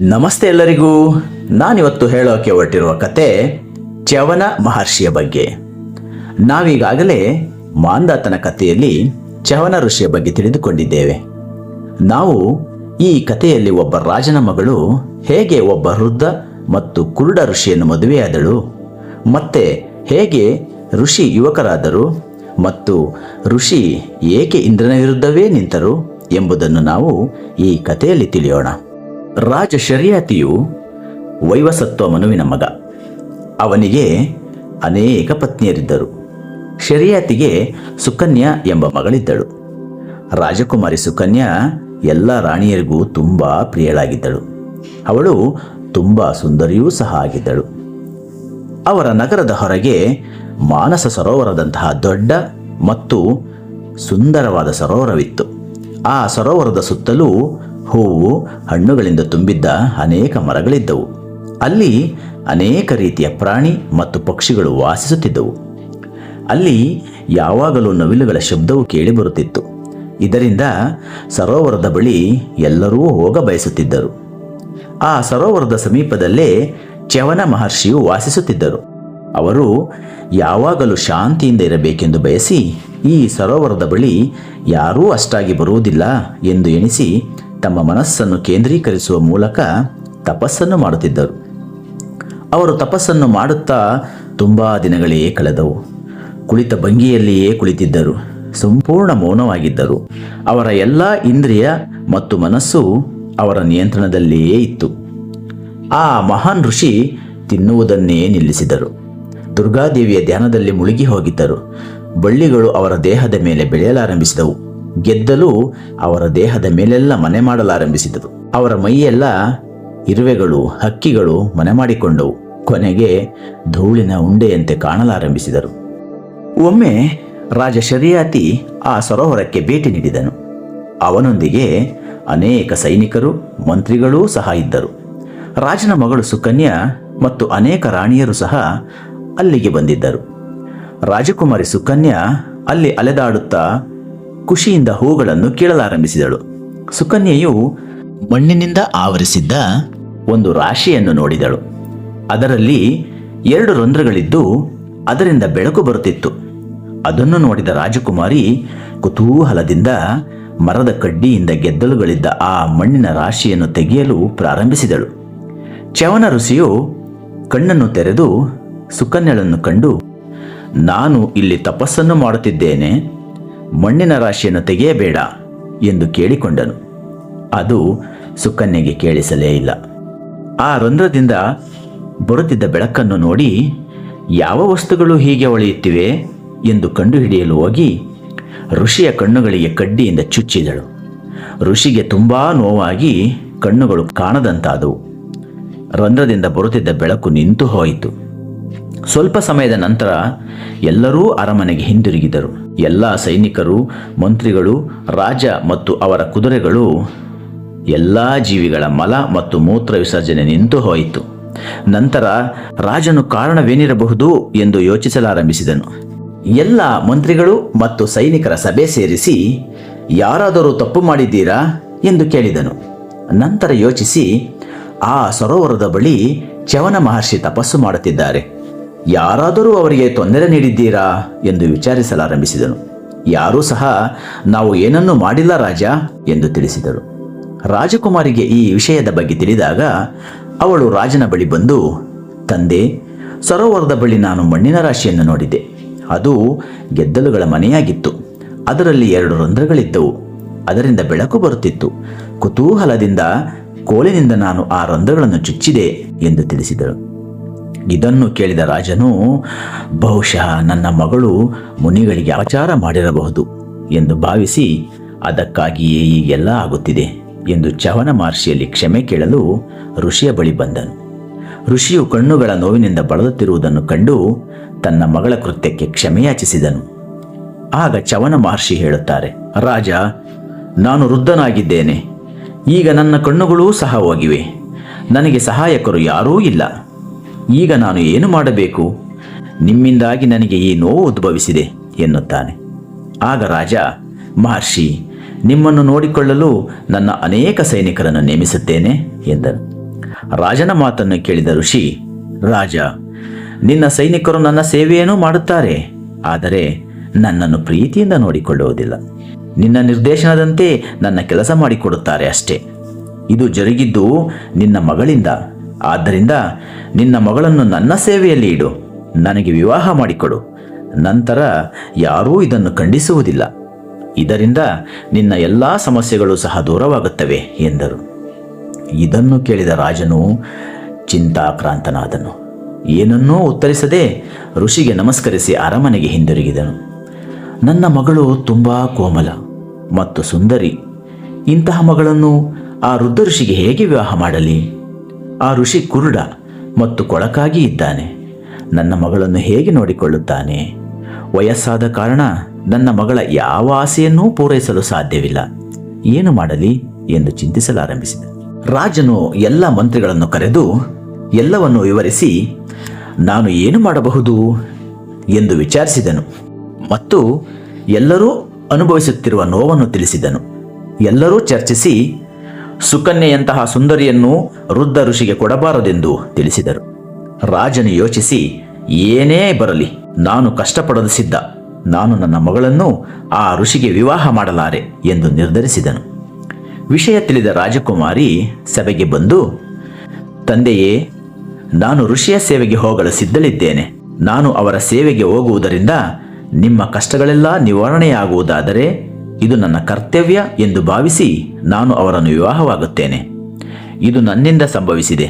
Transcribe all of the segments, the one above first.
ನಮಸ್ತೆ ಎಲ್ಲರಿಗೂ. ನಾನಿವತ್ತು ಹೇಳೋಕೆ ಹೊರಟಿರುವ ಕತೆ ಚ್ಯವನ ಮಹರ್ಷಿಯ ಬಗ್ಗೆ. ನಾವೀಗಾಗಲೇ ಮಾಂದಾತನ ಕಥೆಯಲ್ಲಿ ಚವನ ಋಷಿಯ ಬಗ್ಗೆ ತಿಳಿದುಕೊಂಡಿದ್ದೇವೆ. ನಾವು ಈ ಕಥೆಯಲ್ಲಿ ಒಬ್ಬ ರಾಜನ ಮಗಳು, ಹೇಗೆ ಒಬ್ಬ ವೃದ್ಧ ಮತ್ತು ಕುರುಡ ಋಷಿಯನ್ನು ಮದುವೆಯಾದಳು, ಮತ್ತೆ ಹೇಗೆ ಋಷಿ ಯುವಕರಾದರು ಮತ್ತು ಋಷಿ ಏಕೆ ಇಂದ್ರನ ವಿರುದ್ಧವೇ ನಿಂತರು ಎಂಬುದನ್ನು ನಾವು ಈ ಕಥೆಯಲ್ಲಿ ತಿಳಿಯೋಣ. ರಾಜ ಶರ್ಯಾತಿಯು ವೈವಸತ್ವ ಮನುವಿನ ಮಗ. ಅವನಿಗೆ ಅನೇಕ ಪತ್ನಿಯರಿದ್ದರು. ಶರ್ಯಾತಿಗೆ ಸುಕನ್ಯಾ ಎಂಬ ಮಗಳಿದ್ದಳು. ರಾಜಕುಮಾರಿ ಸುಕನ್ಯಾ ಎಲ್ಲ ರಾಣಿಯರಿಗೂ ತುಂಬ ಪ್ರಿಯಳಾಗಿದ್ದಳು. ಅವಳು ತುಂಬ ಸುಂದರಿಯೂ ಸಹ ಆಗಿದ್ದಳು. ಅವರ ನಗರದ ಹೊರಗೆ ಮಾನಸ ಸರೋವರದಂತಹ ದೊಡ್ಡ ಮತ್ತು ಸುಂದರವಾದ ಸರೋವರವಿತ್ತು. ಆ ಸರೋವರದ ಸುತ್ತಲೂ ಹೂವು ಹಣ್ಣುಗಳಿಂದ ತುಂಬಿದ್ದ ಅನೇಕ ಮರಗಳಿದ್ದವು. ಅಲ್ಲಿ ಅನೇಕ ರೀತಿಯ ಪ್ರಾಣಿ ಮತ್ತು ಪಕ್ಷಿಗಳು ವಾಸಿಸುತ್ತಿದ್ದವು. ಅಲ್ಲಿ ಯಾವಾಗಲೂ ನವಿಲುಗಳ ಶಬ್ದವು ಕೇಳಿಬರುತ್ತಿತ್ತು ಇದರಿಂದ ಸರೋವರದ ಬಳಿ ಎಲ್ಲರೂ ಹೋಗ ಬಯಸುತ್ತಿದ್ದರು. ಆ ಸರೋವರದ ಸಮೀಪದಲ್ಲೇ ಚ್ಯವನ ಮಹರ್ಷಿಯು ವಾಸಿಸುತ್ತಿದ್ದರು. ಅವರು ಯಾವಾಗಲೂ ಶಾಂತಿಯಿಂದ ಇರಬೇಕೆಂದು ಬಯಸಿ ಈ ಸರೋವರದ ಬಳಿ ಯಾರೂ ಅಷ್ಟಾಗಿ ಬರುವುದಿಲ್ಲ ಎಂದು ಎಣಿಸಿ ತಮ್ಮ ಮನಸ್ಸನ್ನು ಕೇಂದ್ರೀಕರಿಸುವ ಮೂಲಕ ತಪಸ್ಸನ್ನು ಮಾಡುತ್ತಿದ್ದರು. ಅವರು ತಪಸ್ಸನ್ನು ಮಾಡುತ್ತಾ ತುಂಬ ದಿನಗಳೇ ಕಳೆದವು. ಕುಳಿತ ಭಂಗಿಯಲ್ಲಿಯೇ ಕುಳಿತಿದ್ದರು. ಸಂಪೂರ್ಣ ಮೌನವಾಗಿದ್ದರು. ಅವರ ಎಲ್ಲ ಇಂದ್ರಿಯ ಮತ್ತು ಮನಸ್ಸು ಅವರ ನಿಯಂತ್ರಣದಲ್ಲಿಯೇ ಇತ್ತು. ಆ ಮಹಾನ್ ಋಷಿ ತಿನ್ನುವುದನ್ನೇ ನಿಲ್ಲಿಸಿದರು. ದುರ್ಗಾದೇವಿಯ ಧ್ಯಾನದಲ್ಲಿ ಮುಳುಗಿ ಹೋಗಿದ್ದರು. ಬಳ್ಳಿಗಳು ಅವರ ದೇಹದ ಮೇಲೆ ಬೆಳೆಯಲಾರಂಭಿಸಿದವು. ಗೆದ್ದಲು ಅವರ ದೇಹದ ಮೇಲೆಲ್ಲ ಮನೆ ಮಾಡಲಾರಂಭಿಸಿದವು ಅವರ ಮೈಯೆಲ್ಲ ಇರುವೆಗಳು, ಹಕ್ಕಿಗಳು ಮನೆ ಮಾಡಿಕೊಂಡವು. ಕೊನೆಗೆ ಧೂಳಿನ ಉಂಡೆಯಂತೆ ಕಾಣಲಾರಂಭಿಸಿದರು. ಒಮ್ಮೆ ರಾಜ ಶರಿಯಾತಿ ಆ ಸರೋವರಕ್ಕೆ ಭೇಟಿ ನೀಡಿದನು. ಅವನೊಂದಿಗೆ ಅನೇಕ ಸೈನಿಕರು, ಮಂತ್ರಿಗಳೂ ಸಹ ಇದ್ದರು. ರಾಜನ ಮಗಳು ಸುಕನ್ಯಾ ಮತ್ತು ಅನೇಕ ರಾಣಿಯರು ಸಹ ಅಲ್ಲಿಗೆ ಬಂದಿದ್ದರು. ರಾಜಕುಮಾರಿ ಸುಕನ್ಯಾ ಅಲ್ಲಿ ಅಲೆದಾಡುತ್ತಾ ಖುಷಿಯಿಂದ ಹೂಗಳನ್ನು ಕೀಳಲಾರಂಭಿಸಿದಳು. ಸುಕನ್ಯೆಯು ಮಣ್ಣಿನಿಂದ ಆವರಿಸಿದ್ದ ಒಂದು ರಾಶಿಯನ್ನು ನೋಡಿದಳು. ಅದರಲ್ಲಿ ಎರಡು ರಂಧ್ರಗಳಿದ್ದು ಅದರಿಂದ ಬೆಳಕು ಬರುತ್ತಿತ್ತು. ಅದನ್ನು ನೋಡಿದ ರಾಜಕುಮಾರಿ ಕುತೂಹಲದಿಂದ ಮರದ ಕಡ್ಡಿಯಿಂದ ಗೆದ್ದಲುಗಳಿದ್ದ ಆ ಮಣ್ಣಿನ ರಾಶಿಯನ್ನು ತೆಗೆಯಲು ಪ್ರಾರಂಭಿಸಿದಳು. ಚವನ ಋಷಿಯು ಕಣ್ಣನ್ನು ತೆರೆದು ಸುಕನ್ಯಳನ್ನು ಕಂಡು, ನಾನು ಇಲ್ಲಿ ತಪಸ್ಸನ್ನು ಮಾಡುತ್ತಿದ್ದೇನೆ. ಮಣ್ಣಿನ ರಾಶಿಯನ್ನು ತೆಗೆಯಬೇಡ ಎಂದು ಕೇಳಿಕೊಂಡನು. ಅದು ಸುಕನ್ಯೆಗೆ ಕೇಳಿಸಲೇ ಇಲ್ಲ. ಆ ರಂಧ್ರದಿಂದ ಬರುತ್ತಿದ್ದ ಬೆಳಕನ್ನು ನೋಡಿ, ಯಾವ ವಸ್ತುಗಳು ಹೀಗೆ ಒಳೆಯುತ್ತಿವೆ ಎಂದು ಕಂಡುಹಿಡಿಯಲು ಹೋಗಿ, ಋಷಿಯ ಕಣ್ಣುಗಳಿಗೆ ಕಡ್ಡಿಯಿಂದ ಚುಚ್ಚಿದಳು. ಋಷಿಗೆ ತುಂಬಾ ನೋವಾಗಿ ಕಣ್ಣುಗಳು ಕಾಣದಂತಾದವು. ರಂಧ್ರದಿಂದ ಬರುತ್ತಿದ್ದ ಬೆಳಕು ನಿಂತು ಹೋಯಿತು. ಸ್ವಲ್ಪ ಸಮಯದ ನಂತರ ಎಲ್ಲರೂ ಅರಮನೆಗೆ ಹಿಂದಿರುಗಿದರು. ಎಲ್ಲ ಸೈನಿಕರು, ಮಂತ್ರಿಗಳು, ರಾಜ ಮತ್ತು ಅವರ ಕುದುರೆಗಳು ಎಲ್ಲ ಜೀವಿಗಳ ಮಲ ಮತ್ತು ಮೂತ್ರ ವಿಸರ್ಜನೆ ನಿಂತು ಹೋಯಿತು. ನಂತರ ರಾಜನು ಕಾರಣವೇನಿರಬಹುದು ಎಂದು ಯೋಚಿಸಲಾರಂಭಿಸಿದನು. ಎಲ್ಲ ಮಂತ್ರಿಗಳು ಮತ್ತು ಸೈನಿಕರ ಸಭೆ ಸೇರಿಸಿ, ಯಾರಾದರೂ ತಪ್ಪು ಮಾಡಿದ್ದೀರಾ? ಎಂದು ಕೇಳಿದನು. ನಂತರ ಯೋಚಿಸಿ, ಆ ಸರೋವರದ ಬಳಿ ಚವನ ಮಹರ್ಷಿ ತಪಸ್ಸು ಮಾಡುತ್ತಿದ್ದಾರೆ. ಯಾರಾದರೂ ಅವರಿಗೆ ತೊಂದರೆ ನೀಡಿದ್ದೀರಾ ಎಂದು ವಿಚಾರಿಸಲಾರಂಭಿಸಿದನು. ಯಾರೂ ಸಹ, ನಾವು ಏನನ್ನೂ ಮಾಡಿಲ್ಲ ರಾಜ ಎಂದು ತಿಳಿಸಿದರು. ರಾಜಕುಮಾರಿಗೆ ಈ ವಿಷಯದ ಬಗ್ಗೆ ತಿಳಿದಾಗ, ಅವಳು ರಾಜನ ಬಳಿ ಬಂದು, ತಂದೆ, ಸರೋವರದ ಬಳಿ ನಾನು ಮಣ್ಣಿನ ರಾಶಿಯನ್ನು ನೋಡಿದೆ ಅದು ಗೆದ್ದಲುಗಳ ಮನೆಯಾಗಿತ್ತು. ಅದರಲ್ಲಿ ಎರಡು ರಂಧ್ರಗಳಿದ್ದವು. ಅದರಿಂದ ಬೆಳಕು ಬರುತ್ತಿತ್ತು. ಕುತೂಹಲದಿಂದ ಕೋಲಿನಿಂದ ನಾನು ಆ ರಂಧ್ರಗಳನ್ನು ಚುಚ್ಚಿದೆ ಎಂದು ತಿಳಿಸಿದಳು ಇದನ್ನು ಕೇಳಿದ ರಾಜನು, ಬಹುಶಃ ನನ್ನ ಮಗಳು ಮುನಿಗಳಿಗೆ ಅಪಚಾರ ಮಾಡಿರಬಹುದು ಎಂದು ಭಾವಿಸಿ, ಅದಕ್ಕಾಗಿಯೇ ಈಗೆಲ್ಲ ಆಗುತ್ತಿದೆ ಎಂದು ಚವನ ಮಹರ್ಷಿಯಲ್ಲಿ ಕ್ಷಮೆ ಕೇಳಲು ಋಷಿಯ ಬಳಿ ಬಂದನು. ಋಷಿಯು ಕಣ್ಣುಗಳ ನೋವಿನಿಂದ ಬಳಲುತ್ತಿರುವುದನ್ನು ಕಂಡು ತನ್ನ ಮಗಳ ಕೃತ್ಯಕ್ಕೆ ಕ್ಷಮೆಯಾಚಿಸಿದನು ಆಗ ಚವನ ಮಹರ್ಷಿ ಹೇಳುತ್ತಾರೆ, ರಾಜ, ನಾನು ವೃದ್ಧನಾಗಿದ್ದೇನೆ. ಈಗ ನನ್ನ ಕಣ್ಣುಗಳೂ ಸಹ ಹೋಗಿವೆ. ನನಗೆ ಸಹಾಯಕರು ಯಾರೂ ಇಲ್ಲ. ಈಗ ನಾನು ಏನು ಮಾಡಬೇಕು? ನಿಮ್ಮಿಂದಾಗಿ ನನಗೆ ಈ ನೋವು ಉದ್ಭವಿಸಿದೆ ಎನ್ನುತ್ತಾನೆ. ಆಗ ರಾಜ, ಮಹರ್ಷಿ, ನಿಮ್ಮನ್ನು ನೋಡಿಕೊಳ್ಳಲು ನನ್ನ ಅನೇಕ ಸೈನಿಕರನ್ನು ನೇಮಿಸುತ್ತೇನೆ ಎಂದನು. ರಾಜನ ಮಾತನ್ನು ಕೇಳಿದ ಋಷಿ, ರಾಜ, ನಿನ್ನ ಸೈನಿಕರು ನನ್ನ ಸೇವೆಯನ್ನು ಮಾಡುತ್ತಾರೆ, ಆದರೆ ನನ್ನನ್ನು ಪ್ರೀತಿಯಿಂದ ನೋಡಿಕೊಳ್ಳುವುದಿಲ್ಲ. ನಿನ್ನ ನಿರ್ದೇಶನದಂತೆ ನನ್ನ ಕೆಲಸ ಮಾಡಿಕೊಡುತ್ತಾರೆ ಅಷ್ಟೇ. ಇದು ಜರುಗಿದ್ದು ನಿನ್ನ ಮಗಳಿಂದ. ಆದ್ದರಿಂದ ನಿನ್ನ ಮಗಳನ್ನು ನನ್ನ ಸೇವೆಯಲ್ಲಿ ಇಡು, ನನಗೆ ವಿವಾಹ ಮಾಡಿಕೊಡು. ನಂತರ ಯಾರೂ ಇದನ್ನು ಖಂಡಿಸುವುದಿಲ್ಲ. ಇದರಿಂದ ನಿನ್ನ ಎಲ್ಲ ಸಮಸ್ಯೆಗಳು ಸಹ ದೂರವಾಗುತ್ತವೆ ಎಂದರು. ಇದನ್ನು ಕೇಳಿದ ರಾಜನು ಚಿಂತಾಕ್ರಾಂತನಾದನು. ಏನನ್ನೂ ಉತ್ತರಿಸದೆ ಋಷಿಗೆ ನಮಸ್ಕರಿಸಿ ಅರಮನೆಗೆ ಹಿಂದಿರುಗಿದನು. ನನ್ನ ಮಗಳು ತುಂಬ ಕೋಮಲ ಮತ್ತು ಸುಂದರಿ. ಇಂತಹ ಮಗಳನ್ನು ಆ ವೃದ್ಧ ಋಷಿಗೆ ಹೇಗೆ ವಿವಾಹ ಮಾಡಲಿ? ಆ ಋಷಿ ಕುರುಡ ಮತ್ತು ಕೊಳಕಾಗಿ ಇದ್ದಾನೆ. ನನ್ನ ಮಗಳನ್ನು ಹೇಗೆ ನೋಡಿಕೊಳ್ಳುತ್ತಾನೆ? ವಯಸ್ಸಾದ ಕಾರಣ ನನ್ನ ಮಗಳ ಯಾವ ಆಸೆಯನ್ನೂ ಪೂರೈಸಲು ಸಾಧ್ಯವಿಲ್ಲ. ಏನು ಮಾಡಲಿ ಎಂದು ಚಿಂತಿಸಲಾರಂಭಿಸಿದ. ರಾಜನು ಎಲ್ಲ ಮಂತ್ರಿಗಳನ್ನು ಕರೆದು, ಎಲ್ಲವನ್ನು ವಿವರಿಸಿ, ನಾನು ಏನು ಮಾಡಬಹುದು ಎಂದು ವಿಚಾರಿಸಿದನು. ಮತ್ತು ಎಲ್ಲರೂ ಅನುಭವಿಸುತ್ತಿರುವ ನೋವನ್ನು ತಿಳಿಸಿದನು. ಎಲ್ಲರೂ ಚರ್ಚಿಸಿ ಸುಕನ್ಯೆಯಂತಹ ಸುಂದರಿಯನ್ನು ವೃದ್ಧ ಋಷಿಗೆ ಕೊಡಬಾರದೆಂದು ತಿಳಿಸಿದರು. ರಾಜನು ಯೋಚಿಸಿ, ಏನೇ ಬರಲಿ, ನಾನು ಕಷ್ಟಪಡಲು ಸಿದ್ಧ. ನಾನು ನನ್ನ ಮಗಳನ್ನು ಆ ಋಷಿಗೆ ವಿವಾಹ ಮಾಡಲಾರೆ ಎಂದು ನಿರ್ಧರಿಸಿದನು. ವಿಷಯ ತಿಳಿದ ರಾಜಕುಮಾರಿ ಸಭೆಗೆ ಬಂದು, ತಂದೆಯೇ, ನಾನು ಋಷಿಯ ಸೇವೆಗೆ ಹೋಗಲು ಸಿದ್ಧಳಿದ್ದೇನೆ. ನಾನು ಅವರ ಸೇವೆಗೆ ಹೋಗುವುದರಿಂದ ನಿಮ್ಮ ಕಷ್ಟಗಳೆಲ್ಲ ನಿವಾರಣೆಯಾಗುವುದಾದರೆ ಇದು ನನ್ನ ಕರ್ತವ್ಯ ಎಂದು ಭಾವಿಸಿ ನಾನು ಅವರನ್ನು ವಿವಾಹವಾಗುತ್ತೇನೆ. ಇದು ನನ್ನಿಂದ ಸಂಭವಿಸಿದೆ.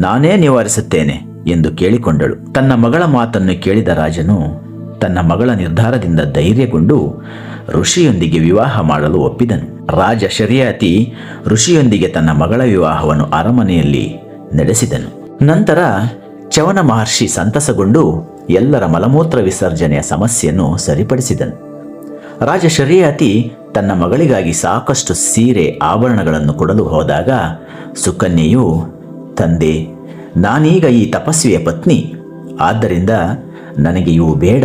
ನಾನೇ ನಿವಾರಿಸುತ್ತೇನೆ ಎಂದು ಕೇಳಿಕೊಂಡಳು. ತನ್ನ ಮಗಳ ಮಾತನ್ನು ಕೇಳಿದ ರಾಜನು ತನ್ನ ಮಗಳ ನಿರ್ಧಾರದಿಂದ ಧೈರ್ಯಗೊಂಡು ಋಷಿಯೊಂದಿಗೆ ವಿವಾಹ ಮಾಡಲು ಒಪ್ಪಿದನು. ರಾಜ ಶರಿಯಾತಿ ಋಷಿಯೊಂದಿಗೆ ತನ್ನ ಮಗಳ ವಿವಾಹವನ್ನು ಅರಮನೆಯಲ್ಲಿ ನಡೆಸಿದನು. ನಂತರ ಚವನ ಮಹರ್ಷಿ ಸಂತಸಗೊಂಡು ಎಲ್ಲರ ಮಲಮೂತ್ರ ವಿಸರ್ಜನೆಯ ಸಮಸ್ಯೆಯನ್ನು ಸರಿಪಡಿಸಿದನು. ರಾಜ ಶರಿಯಾತಿ ತನ್ನ ಮಗಳಿಗಾಗಿ ಸಾಕಷ್ಟು ಸೀರೆ ಆಭರಣಗಳನ್ನು ಕೊಡಲು ಹೋದಾಗ, ಸುಕನ್ಯೆಯು, ತಂದೆ, ನಾನೀಗ ಈ ತಪಸ್ವಿಯ ಪತ್ನಿ, ಆದ್ದರಿಂದ ನನಗೆ ಇವು ಬೇಡ.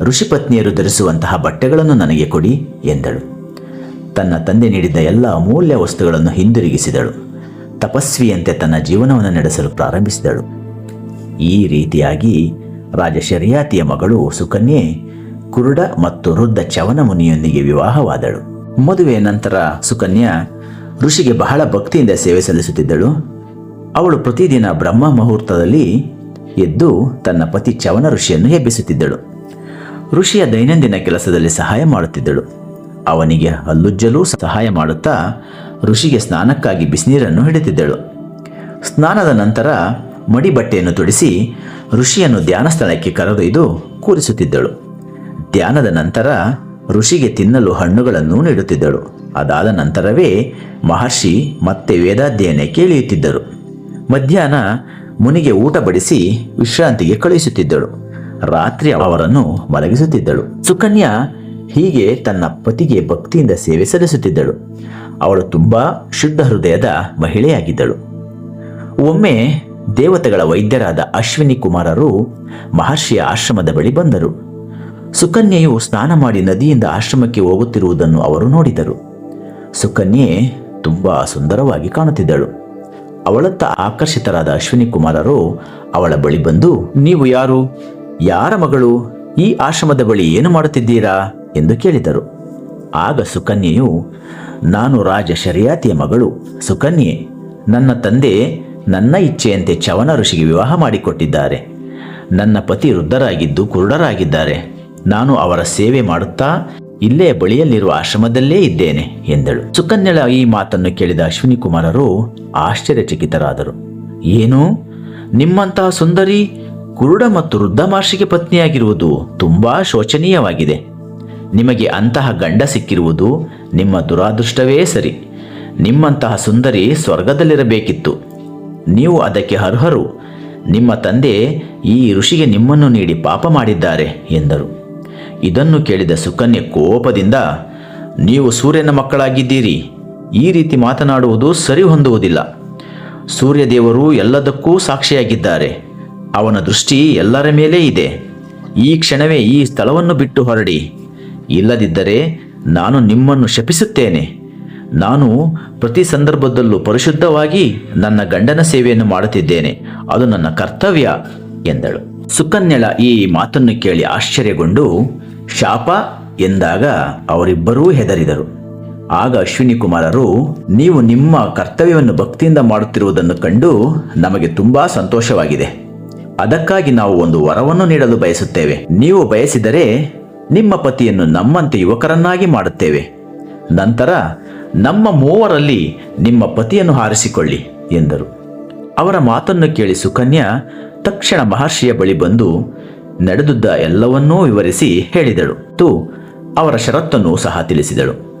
ಋಷಿಪತ್ನಿಯರು ಧರಿಸುವಂತಹ ಬಟ್ಟೆಗಳನ್ನು ನನಗೆ ಕೊಡಿ ಎಂದಳು. ತನ್ನ ತಂದೆ ನೀಡಿದ್ದ ಎಲ್ಲ ಅಮೂಲ್ಯ ವಸ್ತುಗಳನ್ನು ಹಿಂದಿರುಗಿಸಿದಳು. ತಪಸ್ವಿಯಂತೆ ತನ್ನ ಜೀವನವನ್ನು ನಡೆಸಲು ಪ್ರಾರಂಭಿಸಿದಳು. ಈ ರೀತಿಯಾಗಿ ರಾಜ ಶರಿಯಾತಿಯ ಮಗಳು ಸುಕನ್ಯೆ ಕುರುಡ ಮತ್ತು ವೃದ್ಧ ಚವನ ಮುನಿಯೊಂದಿಗೆ ವಿವಾಹವಾದಳು. ಮದುವೆಯ ನಂತರ ಸುಕನ್ಯಾ ಋಷಿಗೆ ಬಹಳ ಭಕ್ತಿಯಿಂದ ಸೇವೆ ಸಲ್ಲಿಸುತ್ತಿದ್ದಳು. ಅವಳು ಪ್ರತಿದಿನ ಬ್ರಹ್ಮ ಮುಹೂರ್ತದಲ್ಲಿ ಎದ್ದು ತನ್ನ ಪತಿ ಚವನ ಋಷಿಯನ್ನು ಎಬ್ಬಿಸುತ್ತಿದ್ದಳು. ಋಷಿಯ ದೈನಂದಿನ ಕೆಲಸದಲ್ಲಿ ಸಹಾಯ ಮಾಡುತ್ತಿದ್ದಳು. ಅವನಿಗೆ ಹಲ್ಲುಜ್ಜಲೂ ಸಹಾಯ ಮಾಡುತ್ತಾ ಋಷಿಗೆ ಸ್ನಾನಕ್ಕಾಗಿ ಬಿಸಿನೀರನ್ನು ಹಿಡಿತಿದ್ದಳು ಸ್ನಾನದ ನಂತರ ಮಡಿ ಬಟ್ಟೆಯನ್ನು ತೊಡಿಸಿ ಋಷಿಯನ್ನು ಧ್ಯಾನ ಸ್ಥಳಕ್ಕೆ ಕರೆದೊಯ್ದು ಕೂರಿಸುತ್ತಿದ್ದಳು. ಧ್ಯಾನದ ನಂತರ ಋಷಿಗೆ ತಿನ್ನಲು ಹಣ್ಣುಗಳನ್ನು ನೀಡುತ್ತಿದ್ದಳು. ಅದಾದ ನಂತರವೇ ಮಹರ್ಷಿ ಮತ್ತೆ ವೇದಾಧ್ಯಯನಕ್ಕೆ ಇಳಿಯುತ್ತಿದ್ದರು ಮಧ್ಯಾಹ್ನ ಮುನಿಗೆ ಊಟ ಬಡಿಸಿ ವಿಶ್ರಾಂತಿಗೆ ಕಳುಹಿಸುತ್ತಿದ್ದಳು. ರಾತ್ರಿ ಅವರನ್ನು ಮಲಗಿಸುತ್ತಿದ್ದಳು. ಸುಕನ್ಯಾ ಹೀಗೆ ತನ್ನ ಪತಿಗೆ ಭಕ್ತಿಯಿಂದ ಸೇವೆ ಸಲ್ಲಿಸುತ್ತಿದ್ದಳು. ಅವಳು ತುಂಬಾ ಶುದ್ಧ ಹೃದಯದ ಮಹಿಳೆಯಾಗಿದ್ದಳು. ಒಮ್ಮೆ ದೇವತೆಗಳ ವೈದ್ಯರಾದ ಅಶ್ವಿನಿ ಕುಮಾರರು ಮಹರ್ಷಿಯ ಆಶ್ರಮದ ಬಳಿ ಬಂದರು. ಸುಕನ್ಯೆಯು ಸ್ನಾನ ಮಾಡಿ ನದಿಯಿಂದ ಆಶ್ರಮಕ್ಕೆ ಹೋಗುತ್ತಿರುವುದನ್ನು ಅವರು ನೋಡಿದರು. ಸುಕನ್ಯೆ ತುಂಬಾ ಸುಂದರವಾಗಿ ಕಾಣುತ್ತಿದ್ದಳು. ಅವಳತ್ತ ಆಕರ್ಷಿತರಾದ ಅಶ್ವಿನಿ ಕುಮಾರರು ಅವಳ ಬಳಿ ಬಂದು, ನೀವು ಯಾರು? ಯಾರ ಮಗಳು? ಈ ಆಶ್ರಮದ ಬಳಿ ಏನು ಮಾಡುತ್ತಿದ್ದೀರಾ? ಎಂದು ಕೇಳಿದರು. ಆಗ ಸುಕನ್ಯೆಯು, ನಾನು ರಾಜ ಶರಿಯಾತಿಯ ಮಗಳು. ಸುಕನ್ಯೆ, ನನ್ನ ತಂದೆ ನನ್ನ ಇಚ್ಛೆಯಂತೆ ಚವನ ಋಷಿಗೆ ವಿವಾಹ ಮಾಡಿಕೊಟ್ಟಿದ್ದಾರೆ. ನನ್ನ ಪತಿ ವೃದ್ಧರಾಗಿದ್ದು ಕುರುಡರಾಗಿದ್ದಾರೆ. ನಾನು ಅವರ ಸೇವೆ ಮಾಡುತ್ತಾ ಇಲ್ಲೇ ಬಳಿಯಲ್ಲಿರುವ ಆಶ್ರಮದಲ್ಲೇ ಇದ್ದೇನೆ ಎಂದಳು. ಸುಕನ್ಯಳ ಈ ಮಾತನ್ನು ಕೇಳಿದ ಅಶ್ವಿನಿ ಕುಮಾರರು ಆಶ್ಚರ್ಯಚಕಿತರಾದರು. ಏನು? ನಿಮ್ಮಂತಹ ಸುಂದರಿ, ಕುರುಡ ಮತ್ತು ವೃದ್ಧ ಪತ್ನಿಯಾಗಿರುವುದು ತುಂಬಾ ಶೋಚನೀಯವಾಗಿದೆ. ನಿಮಗೆ ಅಂತಹ ಗಂಡ ಸಿಕ್ಕಿರುವುದು ನಿಮ್ಮ ದುರಾದೃಷ್ಟವೇ ಸರಿ. ನಿಮ್ಮಂತಹ ಸುಂದರಿ ಸ್ವರ್ಗದಲ್ಲಿರಬೇಕಿತ್ತು. ನೀವು ಅದಕ್ಕೆ ಅರ್ಹರು. ನಿಮ್ಮ ತಂದೆ ಈ ಋಷಿಗೆ ನಿಮ್ಮನ್ನು ನೀಡಿ ಪಾಪ ಮಾಡಿದ್ದಾರೆ ಎಂದರು. ಇದನ್ನು ಕೇಳಿದ ಸುಕನ್ಯೆ ಕೋಪದಿಂದ, ನೀವು ಸೂರ್ಯನ ಮಕ್ಕಳಾಗಿದ್ದೀರಿ. ಈ ರೀತಿ ಮಾತನಾಡುವುದು ಸರಿ ಹೊಂದುವುದಿಲ್ಲ ಸೂರ್ಯದೇವರು ಎಲ್ಲದಕ್ಕೂ ಸಾಕ್ಷಿಯಾಗಿದ್ದಾರೆ. ಅವನ ದೃಷ್ಟಿ ಎಲ್ಲರ ಮೇಲೆ ಇದೆ. ಈ ಕ್ಷಣವೇ ಈ ಸ್ಥಳವನ್ನು ಬಿಟ್ಟು ಹೊರಡಿ. ಇಲ್ಲದಿದ್ದರೆ ನಾನು ನಿಮ್ಮನ್ನು ಶಪಿಸುತ್ತೇನೆ. ನಾನು ಪ್ರತಿ ಸಂದರ್ಭದಲ್ಲೂ ಪರಿಶುದ್ಧವಾಗಿ ನನ್ನ ಗಂಡನ ಸೇವೆಯನ್ನು ಮಾಡುತ್ತಿದ್ದೇನೆ. ಅದು ನನ್ನ ಕರ್ತವ್ಯ, ಎಂದಳು. ಸುಕನ್ಯಳ ಈ ಮಾತನ್ನು ಕೇಳಿ ಆಶ್ಚರ್ಯಗೊಂಡು ಶಾಪ ಎಂದಾಗ ಅವರಿಬ್ಬರೂ ಹೆದರಿದರು. ಆಗ ಅಶ್ವಿನಿ ಕುಮಾರರು, ನೀವು ನಿಮ್ಮ ಕರ್ತವ್ಯವನ್ನು ಭಕ್ತಿಯಿಂದ ಮಾಡುತ್ತಿರುವುದನ್ನು ಕಂಡು ನಮಗೆ ತುಂಬಾ ಸಂತೋಷವಾಗಿದೆ. ಅದಕ್ಕಾಗಿ ನಾವು ಒಂದು ವರವನ್ನು ನೀಡಲು ಬಯಸುತ್ತೇವೆ. ನೀವು ಬಯಸಿದರೆ ನಿಮ್ಮ ಪತಿಯನ್ನು ನಮ್ಮಂತೆ ಯುವಕರನ್ನಾಗಿ ಮಾಡುತ್ತೇವೆ. ನಂತರ ನಮ್ಮ ಮೂವರಲ್ಲಿ ನಿಮ್ಮ ಪತಿಯನ್ನು ಹಾರಿಸಿಕೊಳ್ಳಿ, ಎಂದರು. ಅವರ ಮಾತನ್ನು ಕೇಳಿ ಸುಕನ್ಯಾ ತಕ್ಷಣ ಮಹರ್ಷಿಯ ಬಳಿ ಬಂದು ನಡೆದುದ್ದ ಎಲ್ಲವನ್ನೂ ವಿವರಿಸಿ ಹೇಳಿದಳು. ತು, ಅವರ ಷರತ್ತನ್ನು ಸಹ ತಿಳಿಸಿದಳು.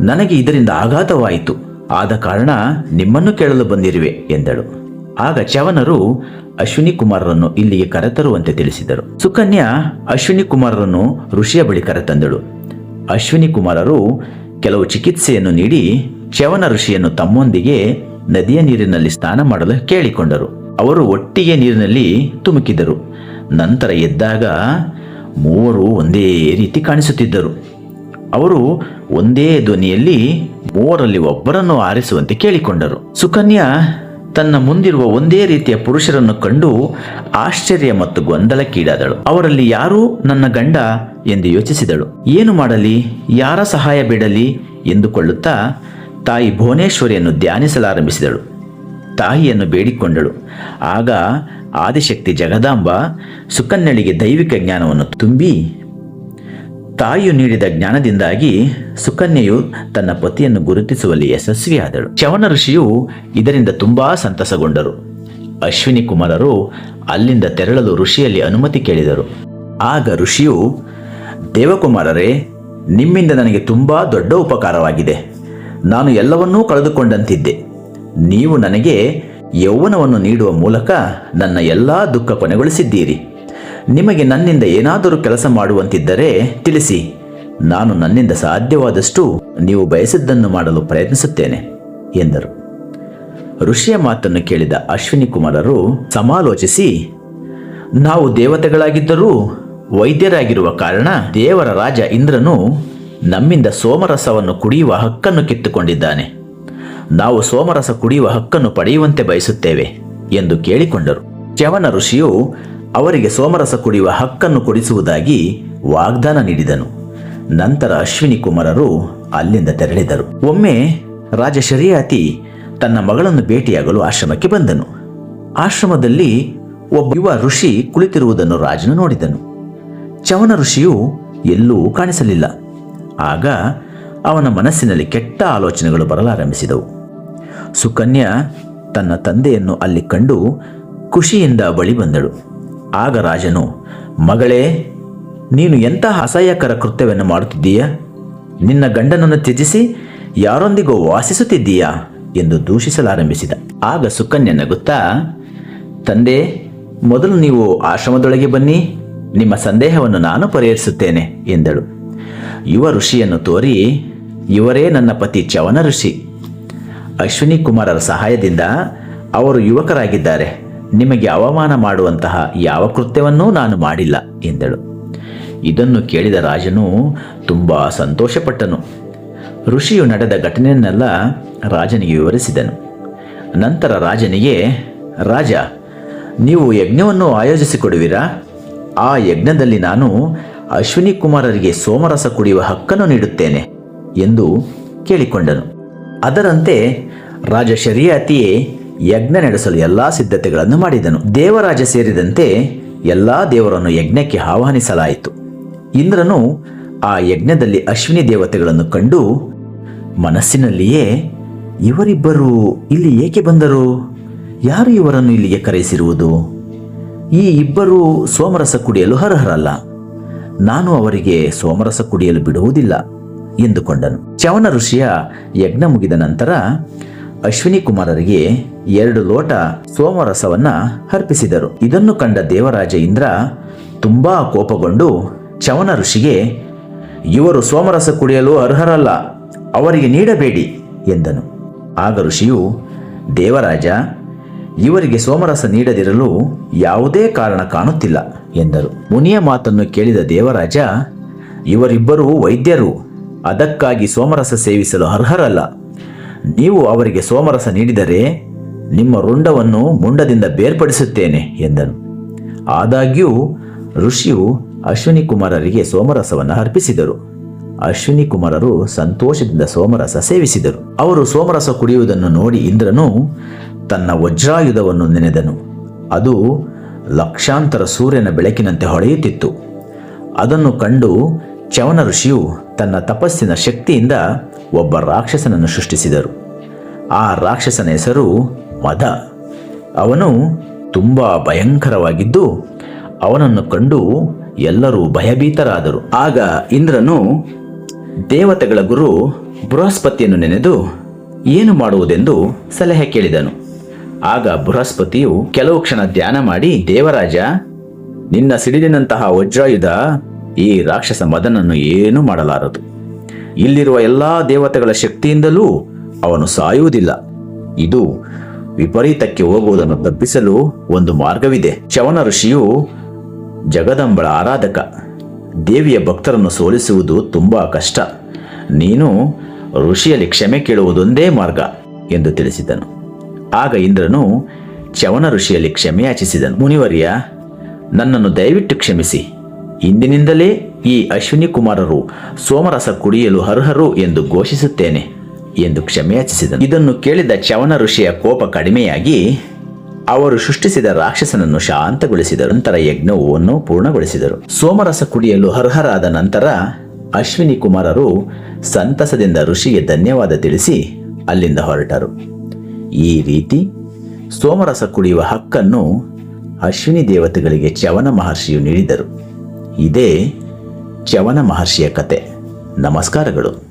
ನನಗೆ ಇದರಿಂದ ಆಘಾತವಾಯಿತು. ಆದ ಕಾರಣ ನಿಮ್ಮನ್ನು ಕೇಳಲು ಬಂದಿರುವೆ, ಎಂದಳು. ಆಗ ಚವನರು ಅಶ್ವಿನಿ ಕುಮಾರರನ್ನು ಇಲ್ಲಿಗೆ ಕರೆತರುವಂತೆ ತಿಳಿಸಿದರು. ಸುಕನ್ಯಾ ಅಶ್ವಿನಿ ಕುಮಾರರನ್ನು ಋಷಿಯ ಬಳಿ ಕರೆತಂದಳು. ಅಶ್ವಿನಿ ಕುಮಾರರು ಕೆಲವು ಚಿಕಿತ್ಸೆಯನ್ನು ನೀಡಿ ಚವನ ಋಷಿಯನ್ನು ತಮ್ಮೊಂದಿಗೆ ನದಿಯ ನೀರಿನಲ್ಲಿ ಸ್ನಾನ ಮಾಡಲು ಕೇಳಿಕೊಂಡರು. ಅವರು ಒಟ್ಟಿಗೆ ನೀರಿನಲ್ಲಿ ತುಮುಕಿದರು. ನಂತರ ಎದ್ದಾಗ ಮೂವರು ಒಂದೇ ರೀತಿ ಕಾಣಿಸುತ್ತಿದ್ದರು. ಅವರು ಒಂದೇ ಧ್ವನಿಯಲ್ಲಿ ಮೂವರಲ್ಲಿ ಒಬ್ಬರನ್ನು ಆರಿಸುವಂತೆ ಕೇಳಿಕೊಂಡರು. ಸುಕನ್ಯಾ ತನ್ನ ಮುಂದಿರುವ ಒಂದೇ ರೀತಿಯ ಪುರುಷರನ್ನು ಕಂಡು ಆಶ್ಚರ್ಯ ಮತ್ತು ಗೊಂದಲಕ್ಕೀಡಾದಳು. ಅವರಲ್ಲಿ ಯಾರೂ ನನ್ನ ಗಂಡ ಎಂದು ಯೋಚಿಸಿದಳು. ಏನು ಮಾಡಲಿ, ಯಾರ ಸಹಾಯ ಬೇಡಲಿ ಎಂದುಕೊಳ್ಳುತ್ತಾ ತಾಯಿ ಭುವನೇಶ್ವರಿಯನ್ನು ಧ್ಯಾನಿಸಲಾರಂಭಿಸಿದಳು. ತಾಯಿಯನ್ನು ಬೇಡಿಕೊಂಡಳು. ಆಗ ಆದಿಶಕ್ತಿ ಜಗದಾಂಬ ಸುಕನ್ಯಳಿಗೆ ದೈವಿಕ ಜ್ಞಾನವನ್ನು ತುಂಬಿ, ತಾಯಿಯು ನೀಡಿದ ಜ್ಞಾನದಿಂದಾಗಿ ಸುಕನ್ಯೆಯು ತನ್ನ ಪತಿಯನ್ನು ಗುರುತಿಸುವಲ್ಲಿ ಯಶಸ್ವಿಯಾದಳು. ಚವನ ಋಷಿಯು ಇದರಿಂದ ತುಂಬಾ ಸಂತಸಗೊಂಡರು. ಅಶ್ವಿನಿ ಕುಮಾರರು ಅಲ್ಲಿಂದ ತೆರಳಲು ಋಷಿಯಲ್ಲಿ ಅನುಮತಿ ಕೇಳಿದರು. ಆಗ ಋಷಿಯು, ದೇವಕುಮಾರರೇ, ನಿಮ್ಮಿಂದ ನನಗೆ ತುಂಬಾ ದೊಡ್ಡ ಉಪಕಾರವಾಗಿದೆ. ನಾನು ಎಲ್ಲವನ್ನೂ ಕಳೆದುಕೊಂಡಂತಿದ್ದೆ. ನೀವು ನನಗೆ ಯೌವನವನ್ನು ನೀಡುವ ಮೂಲಕ ನನ್ನ ಎಲ್ಲಾ ದುಃಖ ಕೊನೆಗೊಳಿಸಿದ್ದೀರಿ. ನಿಮಗೆ ನನ್ನಿಂದ ಏನಾದರೂ ಕೆಲಸ ಮಾಡುವಂತಿದ್ದರೆ ತಿಳಿಸಿ. ನಾನು ನನ್ನಿಂದ ಸಾಧ್ಯವಾದಷ್ಟು ನೀವು ಬಯಸಿದ್ದನ್ನು ಮಾಡಲು ಪ್ರಯತ್ನಿಸುತ್ತೇನೆ, ಎಂದರು. ಋಷಿಯ ಮಾತನ್ನು ಕೇಳಿದ ಅಶ್ವಿನಿ ಕುಮಾರರು ಸಮಾಲೋಚಿಸಿ, ನಾವು ದೇವತೆಗಳಾಗಿದ್ದರೂ ವೈದ್ಯರಾಗಿರುವ ಕಾರಣ ದೇವರ ರಾಜ ಇಂದ್ರನು ನಮ್ಮಿಂದ ಸೋಮರಸವನ್ನು ಕುಡಿಯುವ ಹಕ್ಕನ್ನು ಕಿತ್ತುಕೊಂಡಿದ್ದಾನೆ. ನಾವು ಸೋಮರಸ ಕುಡಿಯುವ ಹಕ್ಕನ್ನು ಪಡೆಯುವಂತೆ ಬಯಸುತ್ತೇವೆ ಎಂದು ಕೇಳಿಕೊಂಡರು. ಚವನ ಋಷಿಯು ಅವರಿಗೆ ಸೋಮರಸ ಕುಡಿಯುವ ಹಕ್ಕನ್ನು ಕೊಡಿಸುವುದಾಗಿ ವಾಗ್ದಾನ ನೀಡಿದನು. ನಂತರ ಅಶ್ವಿನಿ ಕುಮಾರರು ಅಲ್ಲಿಂದ ತೆರಳಿದರು. ಒಮ್ಮೆ ರಾಜ ಶರಿಯಾತಿ ತನ್ನ ಮಗಳನ್ನು ಭೇಟಿಯಾಗಲು ಆಶ್ರಮಕ್ಕೆ ಬಂದನು. ಆಶ್ರಮದಲ್ಲಿ ಒಬ್ಬ ಯುವ ಋಷಿ ಕುಳಿತಿರುವುದನ್ನು ರಾಜನು ನೋಡಿದನು. ಚವನ ಋಷಿಯು ಎಲ್ಲೂ ಕಾಣಿಸಲಿಲ್ಲ. ಆಗ ಅವನ ಮನಸ್ಸಿನಲ್ಲಿ ಕೆಟ್ಟ ಆಲೋಚನೆಗಳು ಬರಲಾರಂಭಿಸಿದವು. ಸುಕನ್ಯಾ ತನ್ನ ತಂದೆಯನ್ನು ಅಲ್ಲಿ ಕಂಡು ಖುಷಿಯಿಂದ ಬಳಿ ಬಂದಳು. ಆಗ ರಾಜನು, ಮಗಳೇ, ನೀನು ಎಂತಹ ಅಸಹ್ಯಕರ ಕೃತ್ಯವನ್ನು ಮಾಡುತ್ತಿದ್ದೀಯಾ? ನಿನ್ನ ಗಂಡನನ್ನು ತ್ಯಜಿಸಿ ಯಾರೊಂದಿಗೂ ವಾಸಿಸುತ್ತಿದ್ದೀಯಾ? ಎಂದು ದೂಷಿಸಲಾರಂಭಿಸಿದ. ಆಗ ಸುಕನ್ಯ ನಗುತ್ತಾ, ತಂದೆ, ಮೊದಲು ನೀವು ಆಶ್ರಮದೊಳಗೆ ಬನ್ನಿ, ನಿಮ್ಮ ಸಂದೇಹವನ್ನು ನಾನು ಪರಿಹರಿಸುತ್ತೇನೆ, ಎಂದಳು. ಯುವ ಋಷಿಯನ್ನು ತೋರಿ, ಇವರೇ ನನ್ನ ಪತಿ ಚವನ ಋಷಿ. ಅಶ್ವಿನಿ ಕುಮಾರರ ಸಹಾಯದಿಂದ ಅವರು ಯುವಕರಾಗಿದ್ದಾರೆ. ನಿಮಗೆ ಅವಮಾನ ಮಾಡುವಂತಹ ಯಾವ ಕೃತ್ಯವನ್ನೂ ನಾನು ಮಾಡಿಲ್ಲ, ಎಂದಳು. ಇದನ್ನು ಕೇಳಿದ ರಾಜನು ತುಂಬ ಸಂತೋಷಪಟ್ಟನು. ಋಷಿಯು ನಡೆದ ಘಟನೆಯನ್ನೆಲ್ಲ ರಾಜನಿಗೆ ವಿವರಿಸಿದನು. ನಂತರ ರಾಜನಿಗೆ, ರಾಜ, ನೀವು ಯಜ್ಞವನ್ನು ಆಯೋಜಿಸಿಕೊಡುವಿರಾ? ಆ ಯಜ್ಞದಲ್ಲಿ ನಾನು ಅಶ್ವಿನಿ ಕುಮಾರರಿಗೆ ಸೋಮರಸ ಕುಡಿಯುವ ಹಕ್ಕನ್ನು ನೀಡುತ್ತೇನೆ, ಎಂದು ಕೇಳಿಕೊಂಡನು. ಅದರಂತೆ ರಾಜ ಶರಿಯಾತಿಯೇ ಯಜ್ಞ ನಡೆಸಲು ಎಲ್ಲ ಸಿದ್ಧತೆಗಳನ್ನು ಮಾಡಿದನು. ದೇವರಾಜ ಸೇರಿದಂತೆ ಎಲ್ಲ ದೇವರನ್ನು ಯಜ್ಞಕ್ಕೆ ಆಹ್ವಾನಿಸಲಾಯಿತು. ಇಂದ್ರನು ಆ ಯಜ್ಞದಲ್ಲಿ ಅಶ್ವಿನಿ ದೇವತೆಗಳನ್ನು ಕಂಡು, ಮನಸ್ಸಿನಲ್ಲಿಯೇ ಇವರಿಬ್ಬರು ಇಲ್ಲಿ ಏಕೆ ಬಂದರು? ಯಾರು ಇವರನ್ನು ಇಲ್ಲಿಗೆ ಕರೆಸಿರುವುದು ಈ ಇಬ್ಬರು ಸೋಮರಸ ಕುಡಿಯಲು ಅರ್ಹರಲ್ಲ. ನಾನು ಅವರಿಗೆ ಸೋಮರಸ ಕುಡಿಯಲು ಬಿಡುವುದಿಲ್ಲ. ಎಂದುಕೊಂಡನು. ಚವನ ಋಷಿಯ ಯಜ್ಞ ಮುಗಿದ ನಂತರ ಅಶ್ವಿನಿ ಕುಮಾರರಿಗೆ ಎರಡು ಲೋಟ ಸೋಮರಸವನ್ನ ಅರ್ಪಿಸಿದರು. ಇದನ್ನು ಕಂಡ ದೇವರಾಜ ಇಂದ್ರ ತುಂಬಾ ಕೋಪಗೊಂಡು ಚವನ ಋಷಿಗೆ, ಇವರು ಸೋಮರಸ ಕುಡಿಯಲು ಅರ್ಹರಲ್ಲ, ಅವರಿಗೆ ನೀಡಬೇಡಿ ಎಂದನು. ಆಗ ಋಷಿಯು, ದೇವರಾಜ, ಇವರಿಗೆ ಸೋಮರಸ ನೀಡದಿರಲು ಯಾವುದೇ ಕಾರಣ ಕಾಣುತ್ತಿಲ್ಲ ಎಂದರು. ಮುನಿಯ ಮಾತನ್ನು ಕೇಳಿದ ದೇವರಾಜ, ಇವರಿಬ್ಬರೂ ವೈದ್ಯರು ಅದಕ್ಕಾಗಿ ಸೋಮರಸ ಸೇವಿಸಲು ಅರ್ಹರಲ್ಲ. ನೀವು ಅವರಿಗೆ ಸೋಮರಸ ನೀಡಿದರೆ ನಿಮ್ಮ ರುಂಡವನ್ನು ಮುಂಡದಿಂದ ಬೇರ್ಪಡಿಸುತ್ತೇನೆ, ಎಂದನು. ಆದಾಗ್ಯೂ, ಋಷಿಯು ಅಶ್ವಿನಿ ಕುಮಾರರಿಗೆ ಸೋಮರಸವನ್ನು ಅರ್ಪಿಸಿದರು. ಅಶ್ವಿನಿ ಕುಮಾರರು ಸಂತೋಷದಿಂದ ಸೋಮರಸ ಸೇವಿಸಿದರು. ಅವರು ಸೋಮರಸ ಕುಡಿಯುವುದನ್ನು ನೋಡಿ ಇಂದ್ರನು ತನ್ನ ವಜ್ರಾಯುಧವನ್ನು ನೆನೆದನು. ಅದು ಲಕ್ಷಾಂತರ ಸೂರ್ಯನ ಬೆಳಕಿನಂತೆ ಹೊಳೆಯುತ್ತಿತ್ತು. ಅದನ್ನು ಕಂಡು ಚವನ ಋಷಿಯು ತನ್ನ ತಪಸ್ಸಿನ ಶಕ್ತಿಯಿಂದ ಒಬ್ಬ ರಾಕ್ಷಸನನ್ನು ಸೃಷ್ಟಿಸಿದರು. ಆ ರಾಕ್ಷಸನ ಹೆಸರು ಮದ. ಅವನು ತುಂಬ ಭಯಂಕರವಾಗಿದ್ದು ಅವನನ್ನು ಕಂಡು ಎಲ್ಲರೂ ಭಯಭೀತರಾದರು. ಆಗ ಇಂದ್ರನು ದೇವತೆಗಳ ಗುರು ಬೃಹಸ್ಪತಿಯನ್ನು ನೆನೆದು ಏನು ಮಾಡುವುದೆಂದು ಸಲಹೆ ಕೇಳಿದನು. ಆಗ ಬೃಹಸ್ಪತಿಯು ಕೆಲವು ಕ್ಷಣ ಧ್ಯಾನ ಮಾಡಿ, ದೇವರಾಜ, ನಿನ್ನ ಸಿಡಿಲಿನಂತಹ ವಜ್ರಾಯುಧ ಈ ರಾಕ್ಷಸ ಮದನನ್ನು ಏನೂ ಮಾಡಲಾರದು. ಇಲ್ಲಿರುವ ಎಲ್ಲಾ ದೇವತೆಗಳ ಶಕ್ತಿಯಿಂದಲೂ ಅವನು ಸಾಯುವುದಿಲ್ಲ. ಇದು ವಿಪರೀತಕ್ಕೆ ಹೋಗುವುದನ್ನು ತಪ್ಪಿಸಲು ಒಂದು ಮಾರ್ಗವಿದೆ. ಚವನ ಋಷಿಯು ಜಗದಂಬಳ ಆರಾಧಕ, ದೇವಿಯ ಭಕ್ತರನ್ನು ಸೋಲಿಸುವುದು ತುಂಬಾ ಕಷ್ಟ. ನೀನು ಋಷಿಯಲ್ಲಿ ಕ್ಷಮೆ ಕೇಳುವುದೊಂದೇ ಮಾರ್ಗ ಎಂದು ತಿಳಿಸಿದನು. ಆಗ ಇಂದ್ರನು ಚವನ ಋಷಿಯಲ್ಲಿ ಕ್ಷಮೆ ಯಾಚಿಸಿದನು. ಮುನಿವರ್ಯ, ನನ್ನನ್ನು ದಯವಿಟ್ಟು ಕ್ಷಮಿಸಿ. ಇಂದಿನಿಂದಲೇ ಈ ಅಶ್ವಿನಿ ಕುಮಾರರು ಸೋಮರಸ ಕುಡಿಯಲು ಅರ್ಹರು ಎಂದು ಘೋಷಿಸುತ್ತೇನೆ ಎಂದು ಕ್ಷಮೆಯಾಚಿಸಿದನು ಇದನ್ನು ಕೇಳಿದ ಚವನ ಋಷಿಯ ಕೋಪ ಕಡಿಮೆಯಾಗಿ ಅವರು ಸೃಷ್ಟಿಸಿದ ರಾಕ್ಷಸನನ್ನು ಶಾಂತಗೊಳಿಸಿದರು. ನಂತರ ಯಜ್ಞವನ್ನು ಪೂರ್ಣಗೊಳಿಸಿದರು. ಸೋಮರಸ ಕುಡಿಯಲು ಅರ್ಹರಾದ ನಂತರ ಅಶ್ವಿನಿ ಕುಮಾರರು ಸಂತಸದಿಂದ ಋಷಿಗೆ ಧನ್ಯವಾದ ತಿಳಿಸಿ ಅಲ್ಲಿಂದ ಹೊರಟರು. ಈ ರೀತಿ ಸೋಮರಸ ಕುಡಿಯುವ ಹಕ್ಕನ್ನು ಅಶ್ವಿನಿ ದೇವತೆಗಳಿಗೆ ಚವನ ಮಹರ್ಷಿಯು ನೀಡಿದರು. ಇದೇ ಚವನ ಮಹರ್ಷಿಯ ಕತೆ. ನಮಸ್ಕಾರಗಳು.